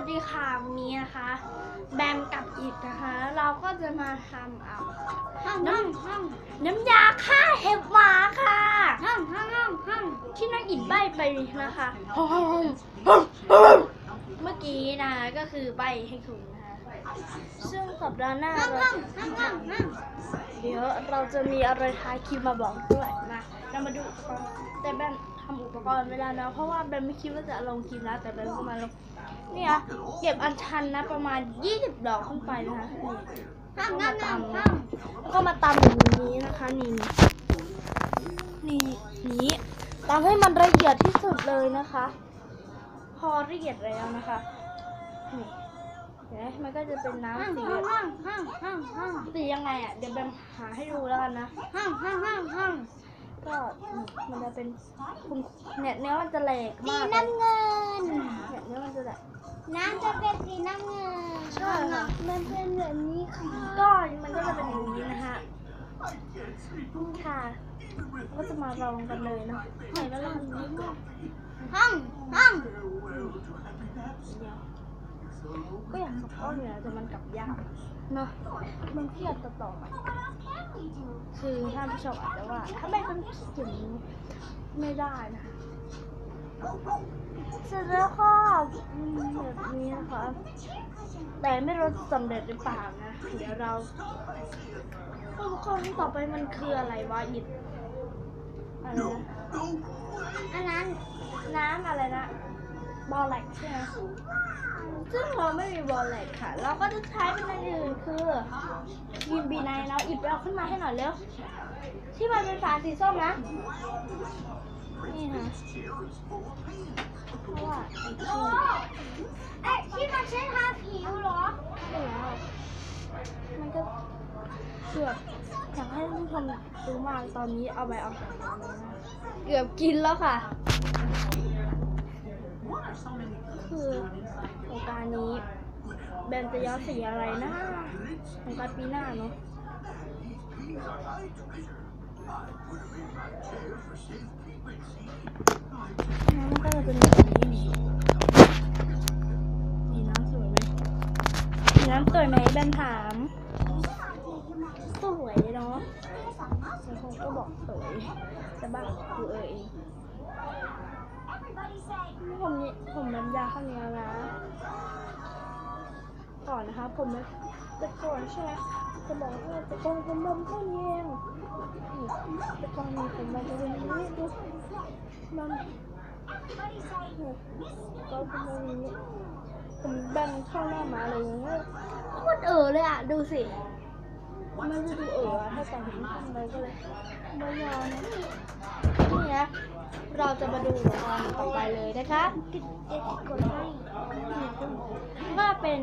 วัสดีค่ะวันนี้นะคะ แบมกับอิดนะคะ เราก็จะมาทำเอาห้องห้องห้องน้ำยาฆ่าเห็บหมาค่ะห้องห้องห้องห้องที่น้องอิดใบไปนะคะเมื่อกี้นะก็คือใบให้คุณนะคะซึ่งสัปดาห์หน้าห้องเราห้องห้องห้องห้องเดี๋ยวเราจะมีอะไรท้ายคลิปมาบอกด้วยนะเรามาดูอุปกรณ์แต่แบม ทำอุปกรณ์เวลานะ เพราะว่าแบมไม่คิดว่าจะลงคลิปนะแต่แบมก็มาลงเนี่ยเก็บอัญชันนะประมาณ 20 ดอกขึ้นไปนะคะนี่ห้องห้องห้องห้องแล้วก็มาตำอย่างนี้นะคะนี่นี่นี่ตำให้มันละเอียดที่สุดเลยนะคะ พอละเอียดแล้วนะคะนี่เห็นไหมมันก็จะเป็นห้องน้ำสีห้องห้องห้องห้องห้องสียังไงอะเดี๋ยวแบมหาให้ดูแล้วกันนะห้องห้องห้องห้อง ก็นี่มันจะเป็นคุณเนี่ยเนื้อมันจะแหลกสีมากน้ำเงิน เนี่ยเนื้อมันจะแหลก น้ำจะเป็นสีน้ำเงินใช่ค่ะ มันเป็นแบบนี้ค่ะก็มันก็จะเป็นอย่างนี้นะคะค่ะก็จะมาลองกันเลยเนาะไหนมาลองกันนี้ก่อนห้องห้อง ก็อยากสับอ้อนอยู่นะแต่มันกลับยากเนาะมันเครียดต่อต่อมาคือท่านผู้ชมอาจจะว่าถ้าไม่เป็นสิ่งนี้ไม่ได้นะเสร็จแล้วก็อืมแบบนี้นะคะแต่ไม่รู้จะสำเร็จหรือเปล่านะ เดี๋ยวเราอุปกรณ์ต่อไปมันคืออะไรวะอิดอะไรนะอันนั้นน้ำอะไรนะ บอลแลกใช่ไหมซึ่งเราไม่มีบอลแลกค่ะ เราก็จะใช้เป็นอันอื่นคือยิมบีไนเราอิบเอาขึ้นมาให้หน่อยเร็ว ที่มันเป็นฝาสีส้มนะ นี่ค่ะเพราะว่าไอ้ที่ไอที่มันใช้ทาผิวเหรอไม่แล้วมันก็เกือบอยากให้ผู้ชมดูมากตอนนี้เอาไปเอาเกือบกินแล้วค่ะ คือโครงการนี้แบนจะย้อมสีอะไรนะโครงการปีหน้าเนาะน้ำก็จะเป็นแบบนี้นี่น้ำสวยไหมนี่น้ำสวยไหมแบนถามสวยเนาะแต่คงก็บอกสวยแต่บ้าดูเออเอง ผมนี่ผมน้ำยาข้างนี้แล้วนะ ก่อนนะคะผมไม่แต่ก่อนใช่ไหมจะบอกว่าแต่ก่อนผมดำเท่านี้เองนี่แต่ก่อนมีผมดำจะเป็นอย่างนี้ดูมันก็เป็นอย่างนี้ผมแบ่งเข้าหน้ามาเลยโคตรเออเลยอะ ดูสิ ไม่ได้ดูเออถ้าแต่งถึงทำเลยก็เลยไม่ยอมนะนี่นะเราจะมาดูอุปกรณ์ต่อไปเลยนะคะกดให้ว่าเป็น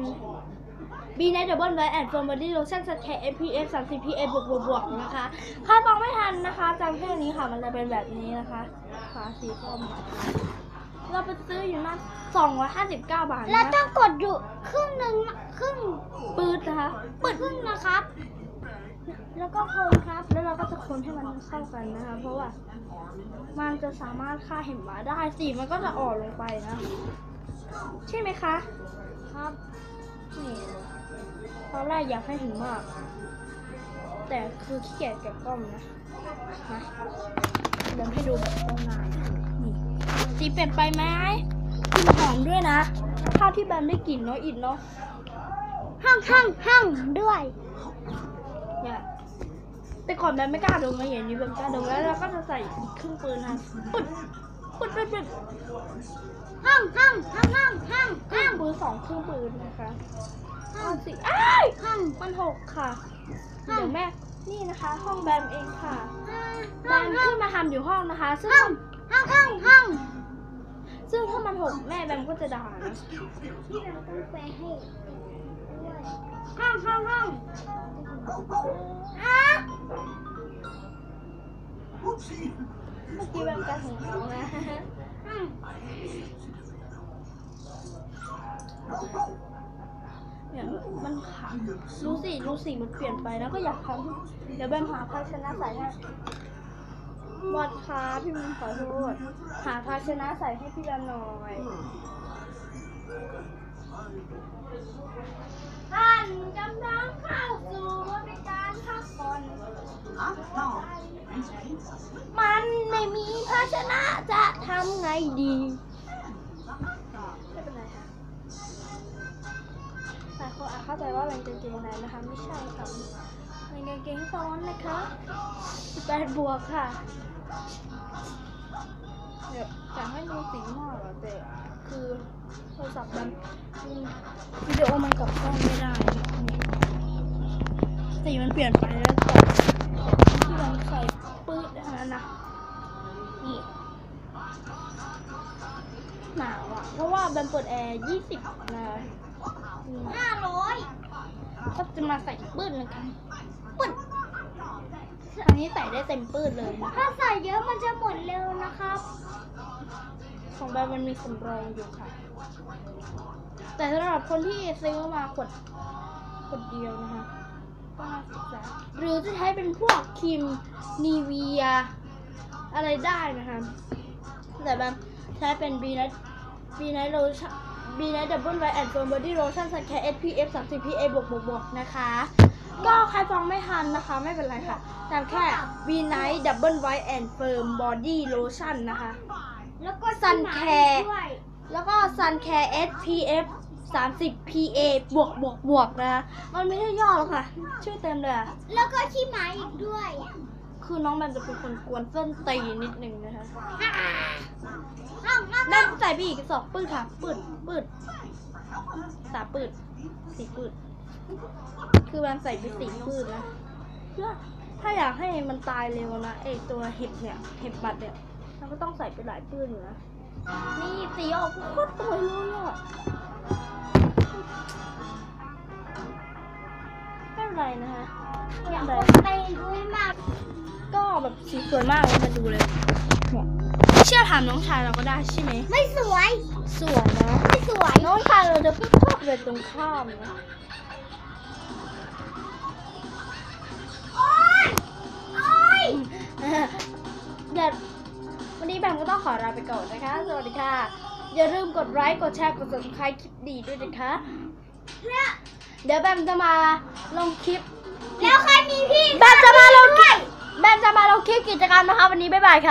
B Night Double White and Foam Body Lotion Skin SPF 30 PA บวกบวกบวกนะคะ ถ้าฟังไม่ทันนะคะจำแค่นี้ค่ะ มันจะเป็นแบบนี้นะคะขาสีส้มเราไปซื้ออยู่หน้า259 บาท แล้วนะต้องกดอยู่ครึ่งหนึ่งครึ่งปืดนะคะ เปิดครึ่งนะครับ แล้วก็คนครับ แล้วเราก็จะคนให้มันเข้ากันนะคะ เพราะว่ามันจะสามารถฆ่าเห็บหมาได้สีมันก็จะอ่อนลงไปนะ ใช่ไหมคะ ครับนี่ตอนแรกอยากให้เห็นมาก แต่คือขี้เกียจเก็บกล้องนะมาเดี๋ยวให้ดูแบบต้นหน้านี่สีเปลี่ยนไปไหมกลิ่นหอมด้วยนะข้าวที่แบมได้กลิ่นเนาะอิดเนาะห้องห้องห้องด้วยเนี่ยแต่ ก่อนแบมไม่กล้าดมนะอย่างนี้แบมกล้าดมแล้วเราก็จะใส่อีกครึ่งปืนค่ะปุดปุดปุดปุดห้องห้องห้องห้องห้องครึ่ห้องงปืนสองครึ่งปืนนะคะห้อเอางสิอ้ายห้องมันหกค่ะห้องเดี๋ยวแม่นี่นะคะ ห้องแบมเองค่ะแบห้องมห้องขึ้นมาทำอยู่ห้องนะคะ ซึ่งห้องห้องห้องห้องซึ่งถ้ามันหกแม่แบมก็จะด่านะที่เราต้องไปให้ด้วยห้องห้องห้องอะ เมื่อกี้แบมกระถึงเขานะองเนี่ยมันขาดรู้สิรู้สิมันเปลี่ยนไปแล้วก็อยากทำเดี๋ยวแบมหาภาชนะใส่ให้บอดค้าพี่มินขอโทษ หาภาชนะใส่ให้พี่แบมหน่อย มันไม่มีภาชนะจะทำไงดีไม่เป็นไรค่ะหลายคนอาจเข้าใจว่าเป็นกางเกงในนะคะ ไม่ใช่ค่ะเป็นกางเกงซ้อนนะคะ18บวกค่ะเดี๋ยวอยากให้ดูสีมากอะแต่คือโทรศัพท์มันวิดีโอมันกลับกล้องไม่ได้นี่สีมันเปลี่ยนไป นเปิดแอร์20นะอืมห้าร้อยก็จะมาใส่ปื้ดนะคะปื้ดอันนี้ใส่ได้เต็มปื้ดเลยนะถ้าใส่เยอะมันจะหมดเร็วนะครับ ของแบรนด์มันมีสำรองอยู่ค่ะ แต่สำหรับคนที่ซื้อมาขวดขวดเดียวนะคะก็น่าศึกษาหรือจะใช้เป็นพวกครีมนีเวีย อะไรได้นะคะ แต่แบบใช้เป็นบีนัทบีนัทโลชั่น บีนัทดับเบิลไวท์แอนด์เฟิร์มบอดี้โลชั่นสแคร์ SPF 30 PA บวกบวกบวกนะคะ ก็ใครฟังไม่ทันนะคะ ไม่เป็นไรค่ะตามแค่ B Night Double White and Firm Body Lotion นะคะ แล้วก็ Sun ที่หมา Care ด้วยแล้วก็ Sun Care SPF 30 PA บวกบวกบวกนะคะมันไม่ได้ย่อหรอกค่ะ ชื่อเต็มเลยอะแล้วก็ขี้หมาอีกด้วย คือน้องแบมจะเป็นคนกวนเส้นตีนนิดนึงนะคะ ห้องห้องแม่ใส่ไปอีกสองปืดค่ะปืดปืดสามปืดสี่ปืดคือแบมใส่ไปสี่ปืดนะเพื่อถ้าอยากให้มันตายเร็วนะไอตัวเห็บเนี่ยเห็บบัดเนี่ยเราก็ต้องใส่ไปหลายปืดอยู่นะนี่สีออกโคตรสวยเลยอะไม่เป็นไรนะคะไม่อยาเป็กนไรไปด้วยมาก ก็แบบสีสวยมากเลยมาดูเลย เนี่ยเชื่อถามน้องชายเราก็ได้ใช่ไหม ไม่สวย สวยนะ ไม่สวย น้องชายเราจะพูดชอบเลยตรงข้ามนะโอ๊ย โอ๊ยเดี๋ยววันนี้แบมก็ต้องขอลาไปก่อนนะคะ สวัสดีค่ะ อย่าลืมกดไลค์ กดแชร์ กด subscribe คลิปดีด้วยนะคะเนี่ยเดี๋ยวแบมจะมาลงคลิป แล้วใครมีพี่ แบมจะมาลงคลิปแบมจะมาลงคลิปกิจกรรมนะคะ วันนี้บ๊ายบายค่ะ